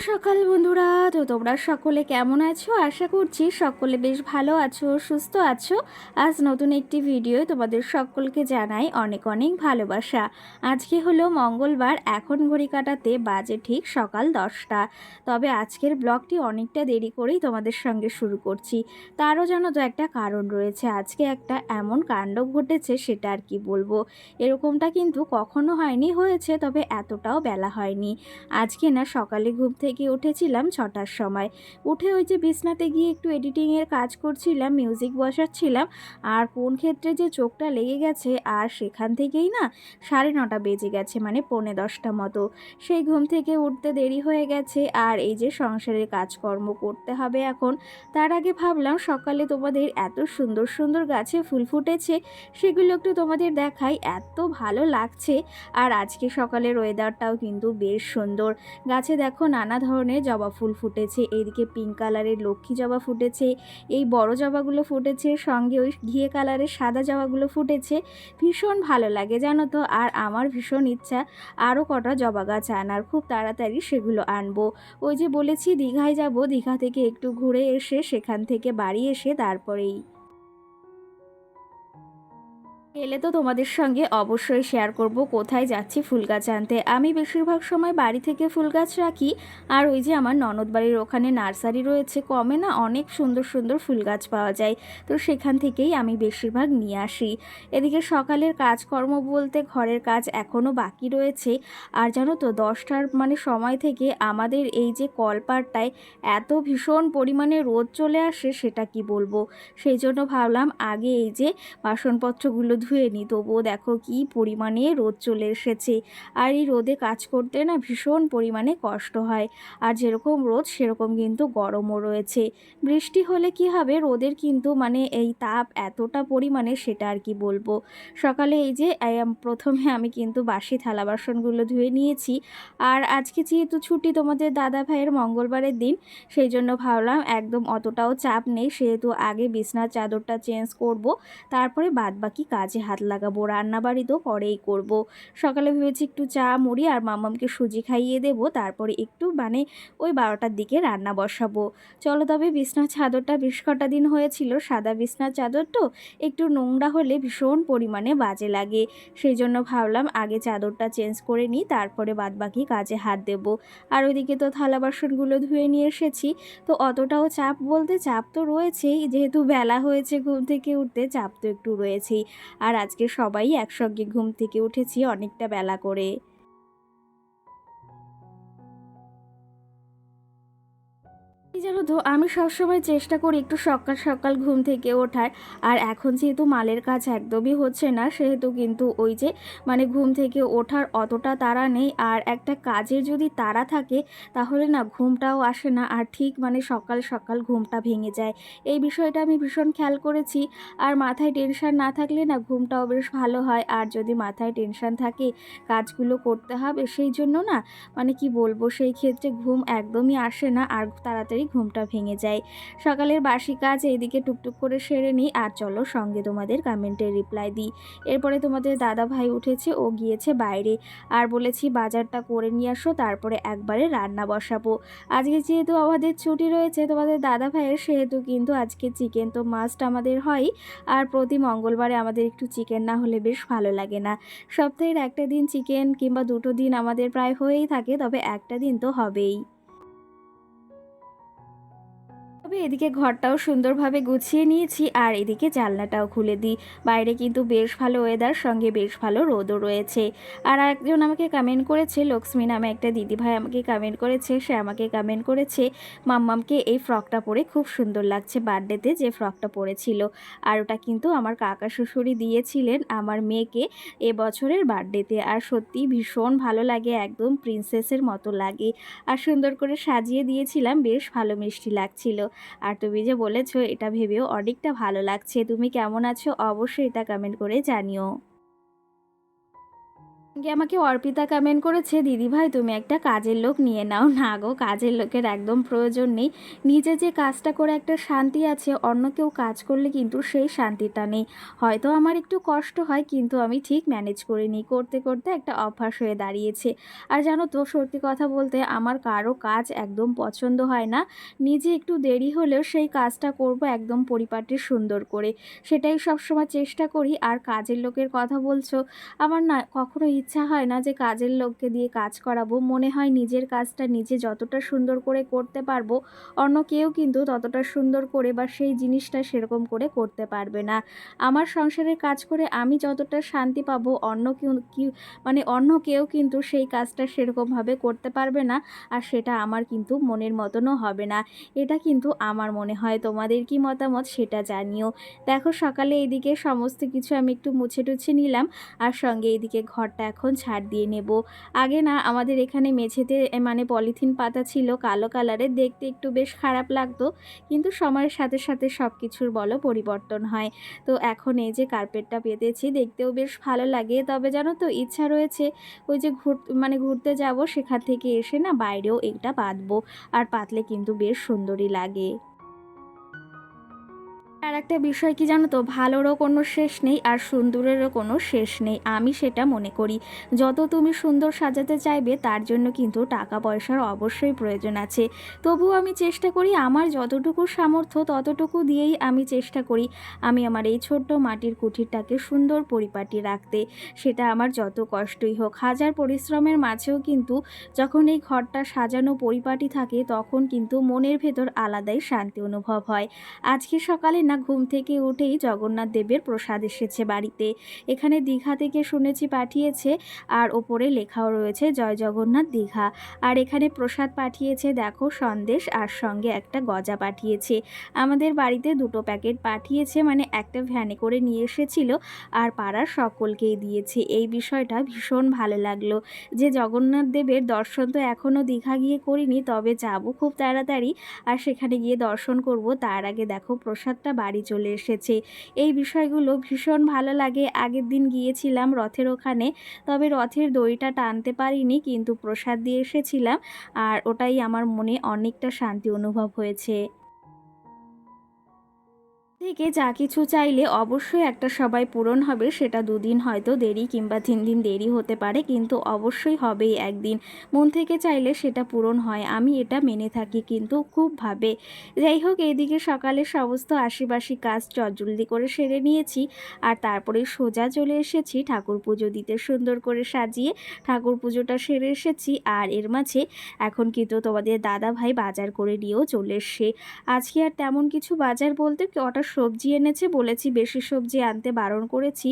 সকাল বন্ধুরা। তো তোমরা সকলে কেমন আছো? আশা করছি সকলে বেশ ভালো আছো, সুস্থ আছো। আজ নতুন একটি ভিডিও তোমাদের সকলকে জানাই অনেক অনেক ভালোবাসা। আজকে হলো মঙ্গলবার, এখন ঘড়ি কাটাতে বাজে ঠিক সকাল দশটা। তবে আজকের ব্লগটি অনেকটা দেরি করেই তোমাদের সঙ্গে শুরু করছি। তারও যেন তো একটা কারণ রয়েছে। আজকে একটা এমন কাণ্ড ঘটেছে, সেটা আর কি বলব? এরকমটা কিন্তু কখনো হয়নি, হয়েছে, তবে এতটাও বেলা হয়নি। আজকে না সকালে থেকে উঠেছিলাম ছটার সময়। উঠে ওই যে বিছনাতে গিয়ে একটু এডিটিংয়ের কাজ করছিলাম মিউজিক বসাচ্ছিলাম। আর কোন ক্ষেত্রে যে চোখটা লেগে গেছে, আর সেখান থেকেই না সাড়ে নটা বেজে গেছে মানে পৌনে দশটা মতো। সেই ঘুম থেকে উঠতে দেরি হয়ে গেছে, আর এই যে সংসারের কাজকর্ম করতে হবে এখন। তার আগে ভাবলাম, সকালে তোমাদের এত সুন্দর সুন্দর গাছে ফুল ফুটেছে, সেগুলো একটু তোমাদের দেখাই। এত ভালো লাগছে, আর আজকে সকালের ওয়েদারটাও কিন্তু বেশ সুন্দর। গাছে দেখো নানা ধরনের জবা ফুল ফুটেছে, এইদিকে পিঙ্ক কালারের লক্ষ্মী জবা ফুটেছে, এই বড় জবাগুলো ফুটেছে, সঙ্গে ওই ঘিয়ে কালারের সাদা জবাগুলো ফুটেছে, ভীষণ ভালো লাগে জানো তো? আর আমার ভীষণ ইচ্ছা আরও কটা জবা গাছ আনার, খুব তাড়াতাড়ি সেগুলো আনব। ওই যে বলেছি দীঘায় যাব, দীঘা থেকে একটু ঘুরে এসে, সেখান থেকে বাড়ি এসে তারপরেই এলে তো তোমাদের সঙ্গে অবশ্যই শেয়ার করব, কোথায় যাচ্ছি ফুল গাছ আনতে। আমি বেশিরভাগ সময় বাড়ি থেকে ফুল গাছ রাখি, আর ওই যে আমার ননদ বাড়ির ওখানে নার্সারি রয়েছে, কমে না অনেক সুন্দর সুন্দর ফুল গাছ পাওয়া যায়, তো সেখান থেকেই আমি বেশিরভাগ নিয়ে আসি। এদিকে সকালের কাজকর্ম বলতে ঘরের কাজ এখনও বাকি রয়েছে, আর জানো তো দশটার মানে সময় থেকে আমাদের এই যে কলপারটায় এত ভীষণ পরিমাণে রোদ চলে আসে, সেটা কি বলব? সেই জন্য ভাবলাম আগে এই যে বাসনপত্রগুলো ধুয়ে নিই তবুও দেখো কি পরিমাণে রোদ চলে এসেছে। আর এই রোদে কাজ করতে না ভীষণ পরিমাণে কষ্ট হয়। আর যেরকম রোদ, সেরকম কিন্তু গরমও রয়েছে। বৃষ্টি হলে কি হবে? রোদের কিন্তু মানে এই তাপ এতটা পরিমাণে সেটা আর কি বলব। সকালে এই যে প্রথমে আমি কিন্তু বাসি থালা বাসনগুলো ধুয়ে নিয়েছি। আর আজকে যেহেতু ছুটি তোমাদের দাদা ভাইয়ের মঙ্গলবারের দিন, সেই জন্য ভাবলাম একদম অতটাও চাপ নেই। সেহেতু আগে বিছনার চাদরটা চেঞ্জ করব। তারপরে বাদবাকি কাজ কাজে হাত লাগাবো, রান্নাবাড়ি তো পরেই করব। সকালে ভেবেছি একটু চা, মুড়ি আর মামামকে সুজি খাইয়ে দেবো, তারপরে একটু মানে ওই বারোটার দিকে রান্না বসাবো। চলো তবে বিছনার চাদরটা বেশ কটা দিন হয়েছিল, সাদা বিছনার চাদর তো একটু নোংরা হলে ভীষণ পরিমাণে বাজে লাগে। সেই জন্য ভাবলাম আগে চাদরটা চেঞ্জ করে নিই, তারপরে বাদবাকি কাজে হাত দেব। আর ওইদিকে তো থালা বাসনগুলো ধুয়ে নিয়ে এসেছি, তো অতটাও চাপ বলতে চাপ তো রয়েছেই, যেহেতু বেলা হয়েছে ঘুম থেকে উঠতে, চাপ তো একটু রয়েছেই। আর আজকে সবাই একসঙ্গে ঘুম থেকে উঠেছি অনেকটা বেলা করে। জানো তো, আমি সবসময় চেষ্টা করি একটু সকাল সকাল ঘুম থেকে ওঠার। আর এখন যেহেতু মালের কাজ একদমই হচ্ছে না, সেহেতু কিন্তু ওই যে মানে ঘুম থেকে ওঠার অতটা তাড়া নেই। আর একটা কাজের যদি তাড়া থাকে, তাহলে না ঘুমটাও আসে না। আর ঠিক মানে সকাল সকাল ঘুমটা ভেঙে যায়। এই বিষয়টা আমি ভীষণ খেয়াল করেছি। আর মাথায় টেনশন না থাকলে না ঘুমটাও বেশ ভালো হয়। আর যদি মাথায় টেনশন থাকে, কাজগুলো করতে হবে, সেই জন্য না মানে কি বলব, সেই ক্ষেত্রে ঘুম একদমই আসে না। আর তাড়াতাড়ি ঘুমটা ভেঙে যায়। সকালের বাসি কাজ এইদিকে টুকটুক করে সেরে নিই আর চলো সঙ্গে তোমাদের কমেন্টে রিপ্লাই দিই। এরপরে তোমাদের দাদা ভাই উঠেছে, ও গিয়েছে বাইরে। আর বলেছি, বাজারটা করে নিয়ে আসো, তারপরে একবারে রান্না বসাবো। আজকে যেহেতু আমাদের ছুটি রয়েছে, তোমাদের দাদা ভাইয়ের সেহেতু কিন্তু আজকে চিকেন তো মাস্ট আমাদের হয়। আর প্রতি মঙ্গলবারে আমাদের একটু চিকেন না হলে বেশ ভালো লাগে না। সপ্তাহের একটা দিন চিকেন কিংবা দুটো দিন আমাদের প্রায় হয়েই থাকে, তবে একটা দিন তো হবেই। তবে এদিকে ঘরটাও সুন্দরভাবে গুছিয়ে নিয়েছি আর এদিকে জানলাটাও খুলে দিই। বাইরে কিন্তু বেশ ভালো ওয়েদার সঙ্গে বেশ ভালো রোদও রয়েছে। আর একজন আমাকে কমেন্ট করেছে, লক্ষ্মী নামে একটা দিদিভাই আমাকে কমেন্ট করেছে, সে আমাকে কমেন্ট করেছে, মাম্মামকে এই ফ্রকটা পরে খুব সুন্দর লাগছে বার্থডেতে যে ফ্রকটা পরেছিল। আর ওটা কিন্তু আমার কাকা শ্বশুরি দিয়েছিলেন আমার মেয়েকে এবছরের বার্থডেতে আর সত্যি ভীষণ ভালো লাগে, একদম প্রিন্সেসের মতো লাগে। আর সুন্দর করে সাজিয়ে দিয়েছিলাম, বেশ ভালো মিষ্টি লাগছিল। আর তুমি যে বলেছ এটা ভেবেও অনেকটা ভালো লাগছে। তুমি কেমন আছো? অবশ্যই এটা কমেন্ট করে জানিও। আগে আমাকে অর্পিতা কমেন্ট করেছে, দিদি ভাই, তুমি একটা কাজের লোক নিয়ে নাও। না গো, কাজের লোকের একদম প্রয়োজন নেই। নিজে যে কাজটা করে একটা শান্তি আছে, অন্য কেউ কাজ করলে কিন্তু সেই শান্তিটা নেই। হয়তো আমার একটু কষ্ট হয়, কিন্তু আমি ঠিক ম্যানেজ করে নিই। করতে করতে একটা অভ্যাস হয়ে দাঁড়িয়েছে। আর জানো তো, সত্যি কথা বলতে আমার কারও কাজ একদম পছন্দ হয় না। নিজে একটু দেরি হলেও সেই কাজটা করব একদম পরিপাটি সুন্দর করে। সেটাই সবসময় চেষ্টা করি। আর কাজের লোকের কথা বলছো, আমার না কখনো ইচ্ছা হয় না যে কাজের লোককে দিয়ে কাজ করাবো। মনে হয় নিজের কাজটা নিজে যতটা সুন্দর করে করতে পারব, অন্য কেউ কিন্তু ততটা সুন্দর করে বা সেই জিনিসটা সেরকম করে করতে পারবে না। আমার সংসারের কাজ করে আমি যতটা শান্তি পাবো, অন্য কেউ মানে অন্য কেউ কিন্তু সেই কাজটা সেরকমভাবে করতে পারবে না, আর সেটা আমার কিন্তু মনের মতনও হবে না। এটা কিন্তু আমার মনে হয়। তোমাদের কি মতামত সেটা জানিও। দেখো সকালে এইদিকে সমস্ত কিছু আমি একটু মুছে টুছে নিলাম, আর সঙ্গে এইদিকে ঘরটা এখন ছাড় দিয়ে নেব। আগে না, আমাদের এখানে মেঝেতে মানে পলিথিন পাতা ছিল, কালো কালারের, দেখতে একটু বেশ খারাপ লাগতো। কিন্তু সময়ের সাথে সাথে সব কিছুর বলো পরিবর্তন হয়। তো এখন এই যে কার্পেটটা পেতেছি, দেখতেও বেশ ভালো লাগে। তবে জানো তো, ইচ্ছা রয়েছে ওই যে ঘুর মানে ঘুরতে যাব, সেখান থেকে এসে না বাইরেও এটা পাতবো আর পাতলে কিন্তু বেশ সুন্দরই লাগে। আর একটা বিষয় কি জানো তো? ভালোরও কোনো শেষ নেই আর সুন্দরেরও কোনো শেষ নেই। আমি সেটা মনে করি। যত তুমি সুন্দর সাজাতে চাইবে, তার জন্য কিন্তু টাকা পয়সার অবশ্যই প্রয়োজন আছে। তবুও আমি চেষ্টা করি আমার যতটুকু সামর্থ্য, ততটুকু দিয়েই আমি চেষ্টা করি আমি আমার এই ছোট্ট মাটির কুঠিরটাকে সুন্দর পরিপাটি রাখতে। সেটা আমার যত কষ্টই হোক। হাজার পরিশ্রমের মাঝেও কিন্তু যখন এই ঘরটা সাজানো পরিপাটি থাকে, তখন কিন্তু মনের ভেতর আলাদাই শান্তি অনুভব হয়। আজকে সকালে না ঘুম থেকে উঠেই জগন্নাথ দেবের প্রসাদ এসেছে বাড়িতে। এখানে দীঘা থেকে শুনেছি পাঠিয়েছে, আর ওপরে লেখাও রয়েছে, জয় জগন্নাথ দীঘা। আর এখানে প্রসাদ পাঠিয়েছে, দেখো, সন্দেশ আর সঙ্গে একটা গজা পাঠিয়েছে। আমাদের বাড়িতে দুটো প্যাকেট পাঠিয়েছে মানে একটা ভ্যানে করে নিয়ে এসেছিল, আর পাড়ার সকলকেই দিয়েছে। এই বিষয়টা ভীষণ ভালো লাগল। যে জগন্নাথ দেবের দর্শন তো এখনও দীঘা গিয়ে করিনি, তবে যাব খুব তাড়াতাড়ি, আর সেখানে গিয়ে দর্শন করব। তার আগে দেখো, প্রসাদটা বাড়ি চলে এসেছে। এই বিষয়গুলো ভীষণ ভালো লাগে। আগের দিন গিয়েছিলাম রথের ওখানে, তবে রথের দড়িটা টানতে পারিনি, কিন্তু প্রসাদ দিয়ে এসেছিলাম, আর ওটাই আমার মনে অনেকটা শান্তি অনুভব হয়েছে। থেকে যা কিছু চাইলে অবশ্যই একটা সবাই পূরণ হবে, সেটা দুদিন হয়তো দেরি কিংবা তিন দিন দেরি হতে পারে, কিন্তু অবশ্যই হবেই একদিন। মন থেকে চাইলে সেটা পূরণ হয়, আমি এটা মেনে থাকি কিন্তু খুব ভাবে। যাই হোক এইদিকে সকালে সমস্ত আশিবাসি কাজ চটজলদি করে সেরে নিয়েছি, আর তারপরে সোজা চলে এসেছি ঠাকুর পুজো দিতে সুন্দর করে সাজিয়ে ঠাকুর পুজোটা সেরে এসেছি, আর এর মাঝে এখন কিন্তু তোমাদের দাদা ভাই বাজার করে নিয়েও চলে এসছে। আজকে আর তেমন কিছু বাজার বলতে কটা সবজি এনেছে, বলেছি বেশি সবজি আনতে বারণ করেছি।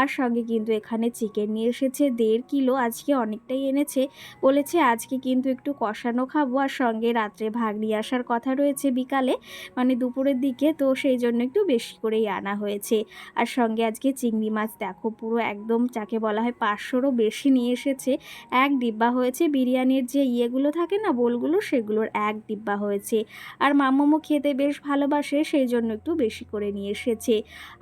আর সঙ্গে কিন্তু এখানে চিকেন নিয়ে এসেছে, দেড় কিলো আজকে অনেকটাই এনেছে। বলেছে আজকে কিন্তু একটু কষানো খাব। আর সঙ্গে রাত্রে ভাগ নিয়ে আসার কথা রয়েছে বিকালে মানে দুপুরের দিকে, তো সেই জন্য একটু বেশি করেই আনা হয়েছে। আর সঙ্গে আজকে চিংড়ি মাছ, দেখো পুরো একদম যাকে বলা হয় পাঁচশোরও বেশি নিয়ে এসেছে। এক ডিব্বা হয়েছে, বিরিয়ানির যে ইয়েগুলো থাকে না, বোলগুলো, সেগুলোর এক ডিব্বা হয়েছে। আর মাম্মামো খেতে বেশ ভালোবাসে, সেই জন্য একটু বেশি করে নিয়ে এসেছে।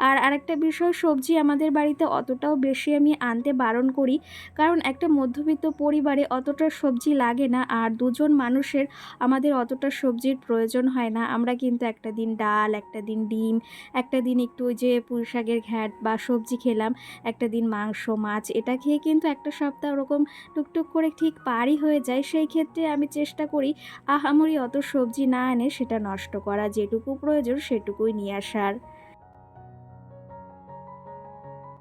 আর আরেকটা বিষয়, সবজি আমাদের বাড়িতে অতটাও বেশি আমি আনতে বারণ করি, কারণ একটা মধ্যবিত্ত পরিবারে অতটা সবজি লাগে না আর দুজন মানুষের আমাদের অতটা সবজির প্রয়োজন হয় না। আমরা কিন্তু একটা দিন ডাল, একটা দিন ডিম, একটা দিন একটু ওই যে পুঁই শাকের ঘ্যাট বা সবজি খেলাম, একটা দিন মাংস, মাছ, এটা খেয়ে কিন্তু একটা সপ্তাহ ওরকম টুকটুক করে ঠিক পারই হয়ে যায়। সেই ক্ষেত্রে আমি চেষ্টা করি, আহামরি অত সবজি না এনে সেটা নষ্ট করা, যেটুকু প্রয়োজন সেটুকুই নিয়ে আসার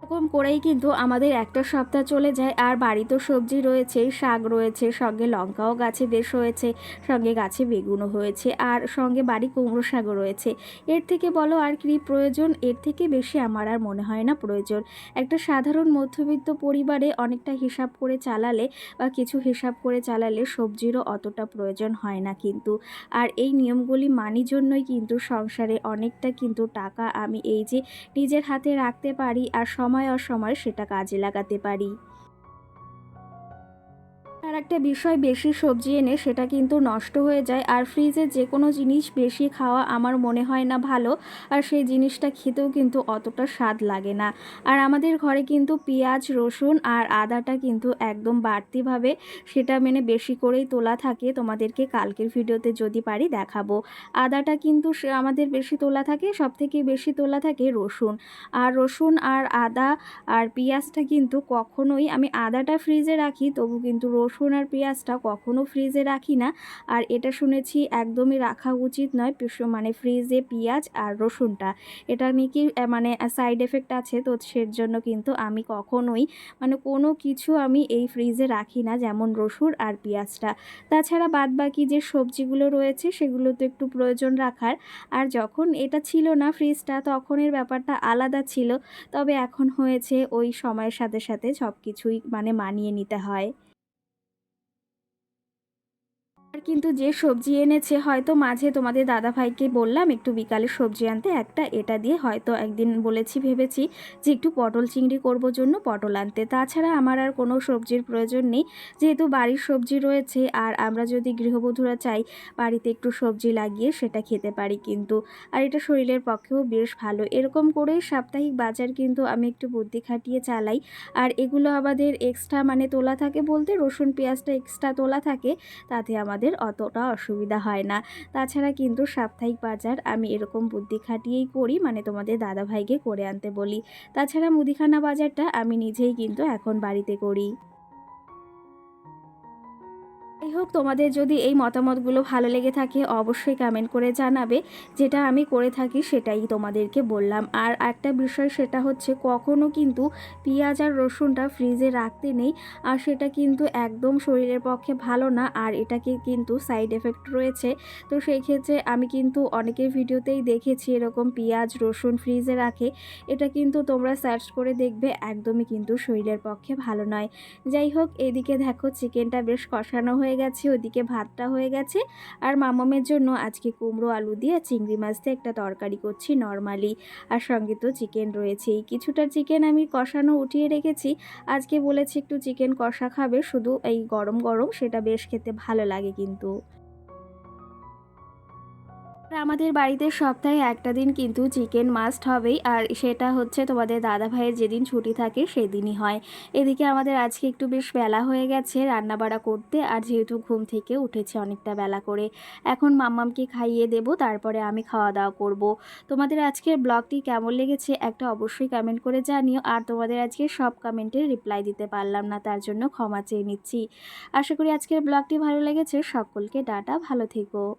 এরকম করেই কিন্তু আমাদের একটা সপ্তাহ চলে যায়। আর বাড়িতেও সবজি রয়েছে, শাক রয়েছে, সঙ্গে লঙ্কাও গাছে বেশ হয়েছে, সঙ্গে গাছে বেগুনও হয়েছে, আর সঙ্গে বাড়ি কুমড়ো শাকও রয়েছে। এর থেকে বলো আর কি প্রয়োজন? এর থেকে বেশি আমার আর মনে হয় না প্রয়োজন। একটা সাধারণ মধ্যবিত্ত পরিবারে অনেকটা হিসাব করে চালালে বা কিছু হিসাব করে চালালে সবজিরও অতটা প্রয়োজন হয় না কিন্তু। আর এই নিয়মগুলি মানি জন্যই কিন্তু সংসারে অনেকটা কিন্তু টাকা আমি এই যে নিজের হাতে রাখতে পারি আর সময় অসময় সেটা কাজে লাগাতে পারি। আর একটা বিষয় বেশি সবজি এনে সেটা কিন্তু নষ্ট হয়ে যায়। আর ফ্রিজে যে কোনো জিনিস বেশি খাওয়া আমার মনে হয় না ভালো। আর সেই জিনিসটা খেতেও কিন্তু অতটা স্বাদ লাগে না। আর আমাদের ঘরে কিন্তু পেঁয়াজ, রসুন আর আদাটা কিন্তু একদম বাড়তিভাবে সেটা মানে বেশি করেই তোলা থাকে। তোমাদেরকে কালকের ভিডিওতে যদি পারি দেখাবো। আদাটা কিন্তু আমাদের বেশি তোলা থাকে সব থেকে বেশি তোলা থাকে রসুন। আর রসুন আর আদা আর পেঁয়াজটা কিন্তু কখনোই আমি আদাটা ফ্রিজে রাখি, তবু কিন্তু রসুন আর পেঁয়াজটা কখনও ফ্রিজে রাখি না। আর এটা শুনেছি একদমই রাখা উচিত নয় মানে ফ্রিজে পেঁয়াজ আর রসুনটা। এটা আহ, মানে সাইড এফেক্ট আছে তো সের জন্য কিন্তু আমি কখনোই মানে কোনো কিছু আমি এই ফ্রিজে রাখি না যেমন রসুন আর পেঁয়াজটা। তাছাড়া বাদ বাকি যে সবজিগুলো রয়েছে সেগুলো তো একটু প্রয়োজন রাখার। আর যখন এটা ছিল না ফ্রিজটা তখনের ব্যাপারটা আলাদা ছিল। তবে এখন হয়েছে ওই সময়ের সাথে সাথে সব কিছুই মানে মানিয়ে নিতে হয়। আর কিন্তু যে সবজি এনেছে, হয়তো মাঝে তোমাদের দাদা ভাইকে বললাম, একটু বিকালে সবজি আনতে, একটা এটা দিয়ে হয়তো একদিন বলেছি, ভেবেছি যে একটু পটল চিংড়ি করব জন্য পটল আনতে। তাছাড়া আমার আর কোনো সবজির প্রয়োজন নেই। যেহেতু বাড়ির সবজি রয়েছে, আর আমরা যদি গৃহবধূরা চাই বাড়িতে একটু সবজি লাগিয়ে সেটা খেতে পারি কিন্তু। আর এটা শরীরের পক্ষেও বেশ ভালো। এরকম করেই সাপ্তাহিক বাজার কিন্তু আমি একটু বুদ্ধি খাটিয়ে চালাই। আর এগুলো আমাদের এক্সট্রা মানে তোলা থাকে বলতে, রসুন, পেঁয়াজটা এক্সট্রা তোলা থাকে, তাতে আমাদের অতটা অসুবিধা হয় না। তাছাড়া কিন্তু সাপ্তাহিক বাজার আমি এরকম বুদ্ধি খাটিয়েই করি মানে তোমাদের দাদাভাইকে করে আনতে বলি। তাছাড়া মুদিখানা বাজারটা আমি নিজেই কিন্তু এখন বাড়িতে করি। যাই হোক, তোমাদের যদি এই মতামতগুলো ভালো লেগে থাকে, অবশ্যই কমেন্ট করে জানাবে। যেটা আমি করে থাকি সেটাই তোমাদেরকে বললাম। আর একটা বিষয় সেটা হচ্ছে, কখনো কিন্তু পেঁয়াজ আর রসুনটা ফ্রিজে রাখতে নেই। আর সেটা কিন্তু একদম শরীরের পক্ষে ভালো না, আর এটাকে কিন্তু সাইড এফেক্ট রয়েছে। তো সেই ক্ষেত্রে আমি কিন্তু অনেকের ভিডিওতেই দেখেছি এরকম পেঁয়াজ, রসুন ফ্রিজে রাখে। এটা কিন্তু তোমরা সার্চ করে দেখবে, একদমই কিন্তু শরীরের পক্ষে ভালো নয়। যাই হোক, এদিকে দেখো চিকেনটা বেশ কষানো হয়ে গেছে, ওদিকে ভাতটা হয়ে গেছে। আর মামামের জন্য আজকে কুমড়ো, আলু দিয়ে চিংড়ি মাছ দিয়ে একটা তরকারি করছি নর্মালি। আর সঙ্গে তো চিকেন রয়েছেই। কিছুটা চিকেন আমি কষানো উঠিয়ে রেখেছি। আজকে বলেছি একটু চিকেন কষা খাবে, শুধু এই গরম গরম সেটা বেশ খেতে ভালো লাগে কিন্তু। আমাদের বাড়িতে সপ্তাহে একটা দিন কিন্তু চিকেন মাস্ট হবেই, আর সেটা হচ্ছে তোমাদের দাদা ভাইয়ের যেদিন ছুটি থাকে সেদিনই হয়। এদিকে আমাদের আজকে একটু বেশ বেলা হয়ে গেছে রান্না রান্নাবাড়া করতে, আর যেহেতু ঘুম থেকে উঠেছে অনেকটা বেলা করে। এখন মাম্মামকে খাইয়ে দেব, তারপরে আমি খাওয়া দাওয়া করব। তোমাদের আজকের ব্লগটি কেমন লেগেছে একটা অবশ্যই কমেন্ট করে জানিও, আর তোমাদের আজকে সব কমেন্টের রিপ্লাই দিতে পারলাম না, তার জন্য ক্ষমা চেয়ে নিচ্ছি। আশা করি আজকের ব্লগটি ভালো লেগেছে, সকলকে ডাটা ভালো থেকো।